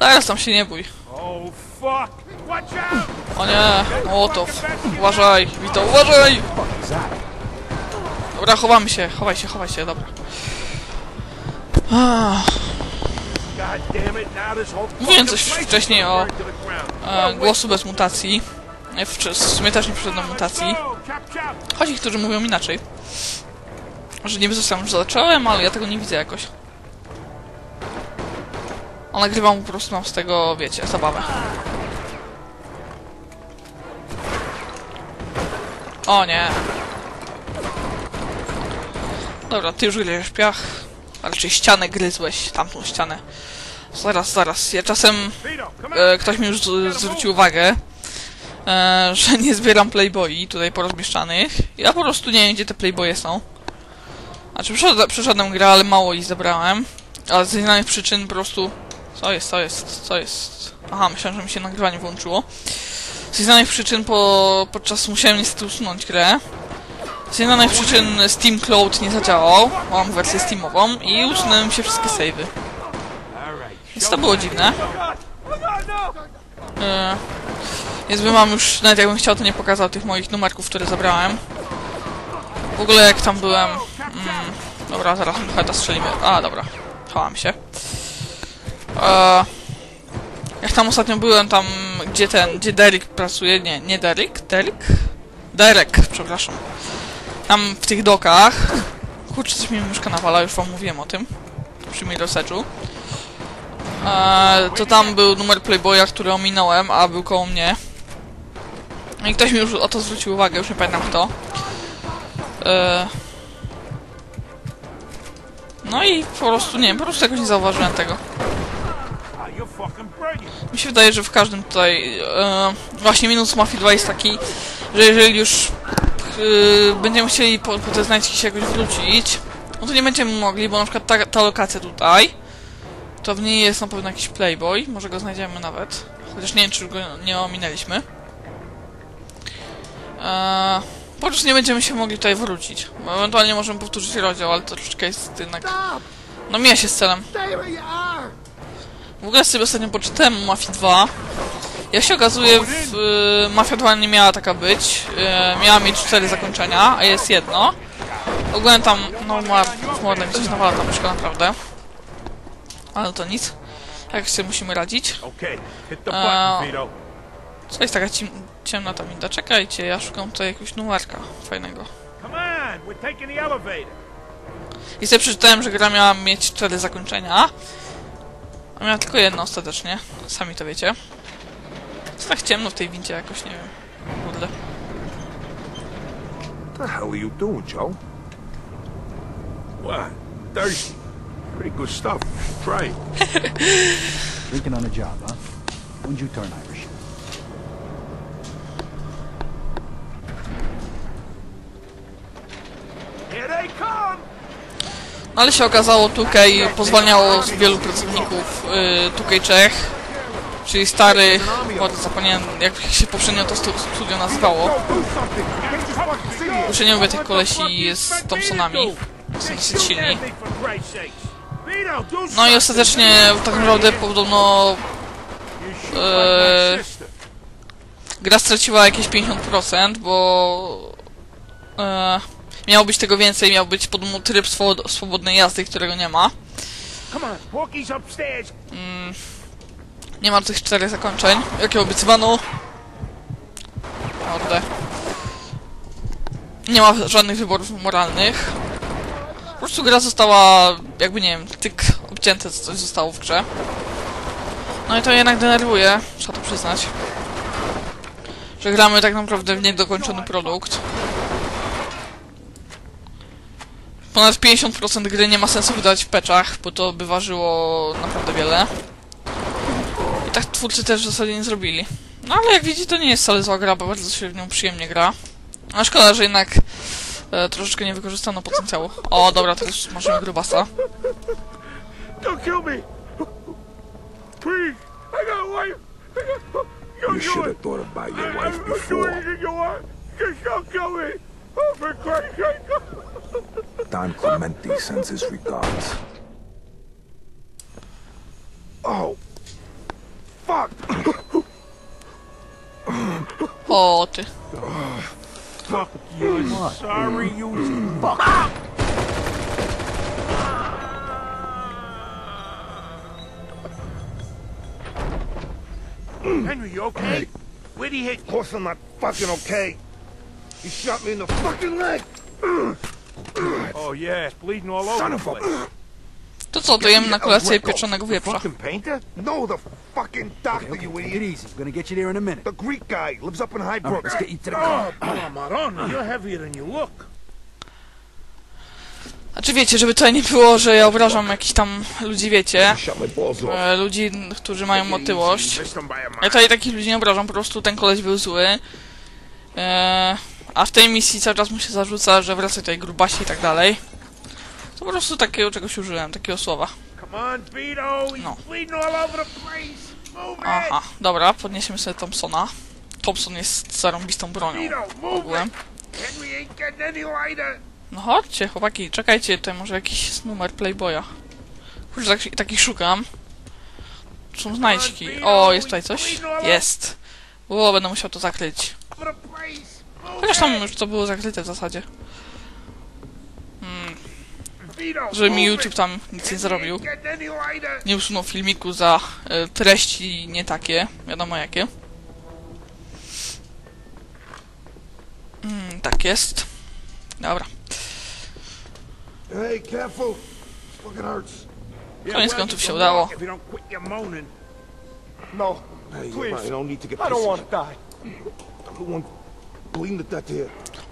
Zaraz tam się nie bój. O nie, Mołotow. Uważaj, Wito, uważaj! Dobra, chowamy się, chowaj się, chowaj się, dobra. Ah, Mówiłem coś wcześniej o e, głosu bez mutacji. E, W, w sumie też nie przyszedłem mutacji. Choć niektórzy mówią inaczej. Że nie zostałem już zacząłem, ale ja tego nie widzę jakoś. A nagrywam po prostu mam z tego, wiecie, zabawę. O nie. Dobra, ty już gryziesz piach. Raczej ścianę gryzłeś, tamtą ścianę. Zaraz, zaraz. Ja czasem e, ktoś mi już zwrócił uwagę, e, że nie zbieram playboi tutaj porozmieszczanych. Ja po prostu nie wiem, gdzie te playboye są. Znaczy, przeszedłem grę, ale mało ich zebrałem. Ale z innych przyczyn po prostu... Co jest, co jest, co jest? Aha, myślałem, że mi się nagrywanie włączyło. Z znanych przyczyn po, podczas musiałem niestety usunąć grę. Z znanych przyczyn Steam Cloud nie zadziałał. Mam wersję Steamową i usunąłem się wszystkie savey. Więc to było dziwne. E, Więc bym wam już, nawet jakbym chciał, to nie pokazał tych moich numerków, które zabrałem. W ogóle jak tam byłem... Mm, dobra, zaraz heta strzelimy. A, dobra. Chałam się. E, jak tam ostatnio byłem, tam gdzie ten, gdzie Derek pracuje, nie, nie Derek, Derek? Derek, przepraszam. Tam w tych dokach. Kurczę, coś mi myszka nawala, już wam mówiłem o tym. Przy Mirror's Eee, to tam był numer Playboya, który ominąłem, a był koło mnie. No I ktoś mi już o to zwrócił uwagę, już nie pamiętam kto. Eee, no i po prostu, nie wiem, po prostu jakoś nie zauważyłem tego. Ah, you're fucking brilliant. Mi się wydaje, że w każdym tutaj... E, właśnie minus Mafii 2 jest taki, że jeżeli już e, będziemy chcieli po, po te znajdźki się jakoś wrócić, no to nie będziemy mogli, bo na przykład ta, ta lokacja tutaj, to w niej jest na pewno jakiś playboy, może go znajdziemy nawet. Chociaż nie wiem, czy go nie ominęliśmy. E, po prostu nie będziemy się mogli tutaj wrócić. Bo ewentualnie możemy powtórzyć rozdział, ale to troszeczkę jest jednak... No mija się z celem. W ogóle sobie ostatnio poczytałem Mafii 2. Jak się okazuje, w y, Mafia 2 nie miała taka być. Y, miała mieć cztery zakończenia, a jest jedno. Ogólnie tam, no ma modem coś nawala ta myszka naprawdę. Ale to nic. Jak się musimy radzić. Vito. Co jest taka ciem ciemna ta winda? Czekajcie, ja szukam tutaj jakiegoś numerka fajnego. I sobie przeczytałem, że gra miała mieć cztery zakończenia. A miała tylko jedno ostatecznie. Sami to wiecie. Jest tak ciemno w tej windzie jakoś, nie wiem. Kurde. the hell are you doing, Joe? What? Thirsty. Pretty good stuff. Try it. Drinking on the job, huh? When'd you turn? Ale się okazało, 2K pozwalniało z wielu pracowników y, 2K Czech, czyli starych, ładnie zapomniałem jak się poprzednio to stu- studio nazywało. Już nie mówię tych kolesi z Thompsonami, są dosyć silni. No i ostatecznie tak naprawdę podobno Eee, gra straciła jakieś 50%, bo e, miało być tego więcej, miał być podobno tryb swobod- swobodnej jazdy, którego nie ma. Upstairs. Nie ma tych czterech zakończeń, jakie obiecywano. Mordę. Nie ma żadnych wyborów moralnych. Po prostu gra została, jakby nie wiem, tyk obcięte, co coś zostało w grze. No i to jednak denerwuje, trzeba to przyznać. Że gramy tak naprawdę w niedokończony produkt. Ponad 50% gry nie ma sensu wydać w peczach, bo to by ważyło naprawdę wiele. I tak twórcy też w zasadzie nie zrobili. No ale jak widzicie, to nie jest wcale zła gra, bo bardzo się w nią przyjemnie gra. A szkoda, że jednak e, troszeczkę nie wykorzystano potencjału. O, dobra, teraz możemy grubasa. Don't kill me. Please, I got a wife. I got... Yo, You should have thought about your wife before. anything you want. Just don't kill me. Oh, for Christ's sake. Don Clemente sends his regards. Oh. Fuck! Hot. Oh, fuck you. Sorry you fuck. Henry, you okay? Where'd he hit? Of course I'm not fucking okay. He shot me in the fucking leg. Oh, yeah, it's bleeding all over Son the of a... place. To co, to jemy na kolację pieczonego wieprza. Fucking painter? No, the fucking doctor, you Take it idiot. easy. We're gonna get you there in a minute. The Greek guy lives up in High Brook. let's get you to the car. Oh, Marona, you're heavier than you look. Znaczy wiecie, żeby tutaj nie było, że ja obrażam jakichś tam ludzi, wiecie, e, ludzi, którzy mają otyłość. Ja tutaj takich ludzi nie obrażam, po prostu ten koleś był zły. E, a w tej misji cały czas mu się zarzuca, że wraca tutaj grubasi i tak dalej. To po prostu takiego czegoś użyłem, takiego słowa. No. Aha, dobra, podniesiemy sobie Thompsona. Thompson jest zarąbistą bronią ogółem. No chodźcie, chłopaki, czekajcie, tutaj może jakiś numer Playboya. Kurczę, taki, taki szukam. Są znajdźki. O, jest tutaj coś? Jest. O, będę musiał to zakryć. Over the place. Move Chociaż tam it. już to było zakryte w zasadzie. Hmm, żeby mi YouTube tam nic nie zrobił. Nie usunął filmiku za e, treści nie takie, wiadomo jakie. Mm, tak jest. Dobra. Koniec końców się udało. No. Hey, you're Please. right. I don't need to get I don't pissy. want to die.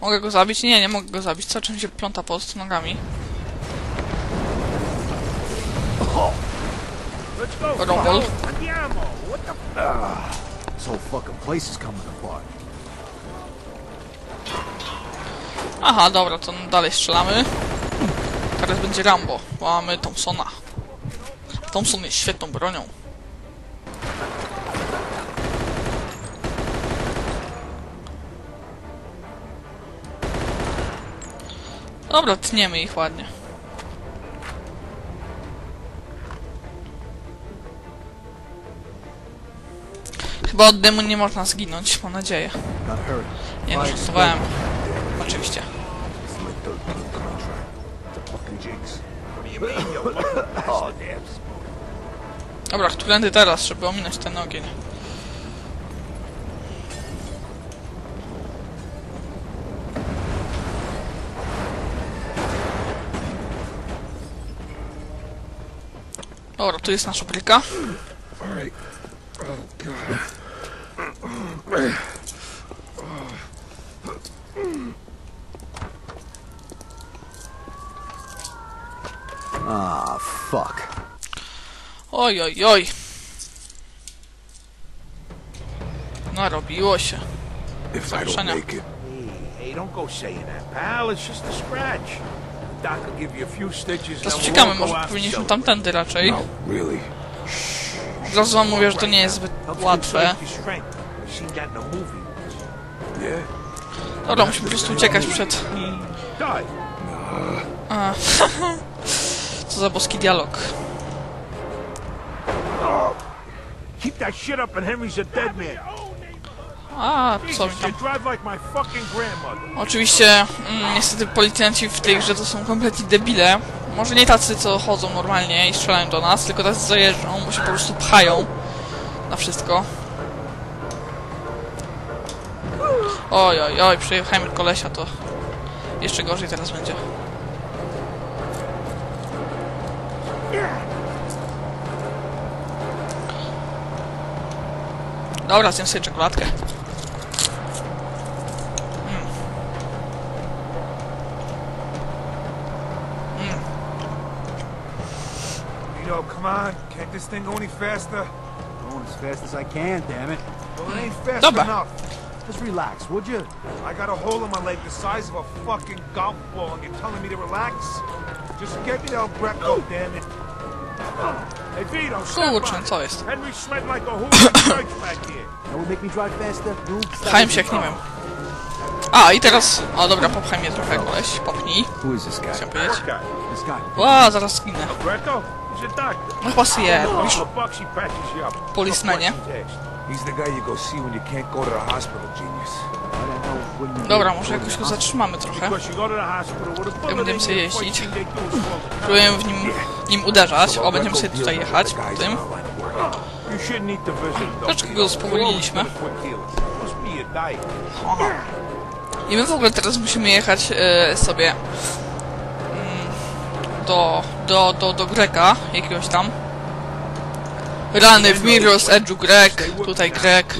Mogę go zabić? Nie, nie mogę go zabić. Co czym się pląta pod nogami? Let's go. Rumble. Aha, dobra, to dalej strzelamy. Teraz będzie Rambo. Mamy Thompsona. Thompson jest świetną bronią. Dobra, tniemy ich ładnie. Chyba od dymu nie można zginąć, mam nadzieję. Nie no, żartowałem. Oczywiście. It's my 13th contract. The fucking jigs. Oh. Dobra, którędy teraz, żeby ominąć ten ogień. Dobra, tu jest nasza bryka. Ah, fuck. Oj, oj, oj. Narobiło się. If I don't make it, Hey, don't go saying that, pal. It's just a scratch. And we'll czekamy, może powinniśmy tamtędy raczej. no, really. Od razu wam mówię, że to nie jest zbyt łatwe. Yeah. Dobra, musimy po prostu uciekać przed... A. Co za boski dialog. Keep that shit up and Henry's a dead man. A, co mi Jesus, tam... Oczywiście, mm, niestety policjanci w tej grze to są kompletnie debile. Może nie tacy, co chodzą normalnie i strzelają do nas, tylko tacy, co jeżdżą, bo się po prostu pchają na wszystko. Oj, oj, oj, przejechałem kolesia, to jeszcze gorzej teraz będzie. Dobra, zjem sobie czekoladkę. Vito, come on. Can't this thing go any faster? Going as fast as I can, damn it. Well, it ain't fast Dobra. enough. Just relax, would you? I got a hole in my leg the size of a fucking golf ball, and you're telling me to relax? Just get me El Greco, damn it. Hey, Vito, step Kurczę, on it. co jest? Henry's sweating like a Hoover church back here. That would make me drive faster? No. Pchałem się jak nie wiem. A, i teraz... O, dobra, popchaj mnie trochę, koleś. Popnij, Who is this guy? chciałem powiedzieć. What guy? This guy. Ła, zaraz zginę. A doctor. No chyba. Policemanie. No when you Dobra, może jakoś go zatrzymamy trochę. Bullet będziemy sobie jeździć. Próbujemy w nim, nim uderzać. O, będziemy sobie tutaj jechać. Tym. Troszeczkę go spowolniliśmy. I my w ogóle teraz musimy jechać e, sobie mm, do, do, do, do Greka, jakiegoś tam. Rany w Mirror's Edge'u Grek, tutaj Grek.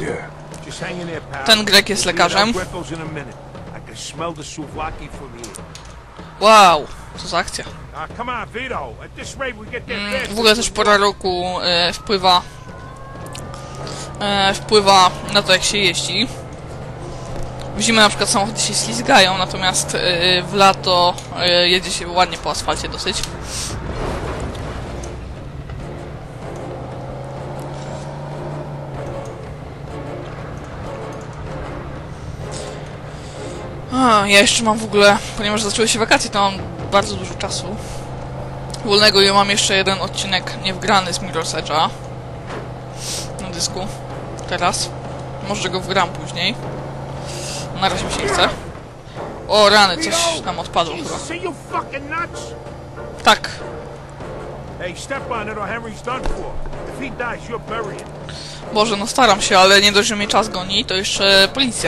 Ten Grek jest lekarzem. Wow, co za akcja. Mm. W ogóle też pora roku e, wpływa e, wpływa na to jak się jeździ. W zimę na przykład samochody się ślizgają, natomiast e, w lato e, jedzie się ładnie po asfalcie dosyć. Ja jeszcze mam w ogóle, ponieważ zaczęły się wakacje, to mam bardzo dużo czasu wolnego i mam jeszcze jeden odcinek niewgrany z Mirror's Edge'a na dysku. Teraz. Może go wgram później. Na razie mi się nie chce. O rany, coś tam odpadło chyba. Tak. Boże, no staram się, ale nie dość, że mnie czas goni, to jeszcze policja.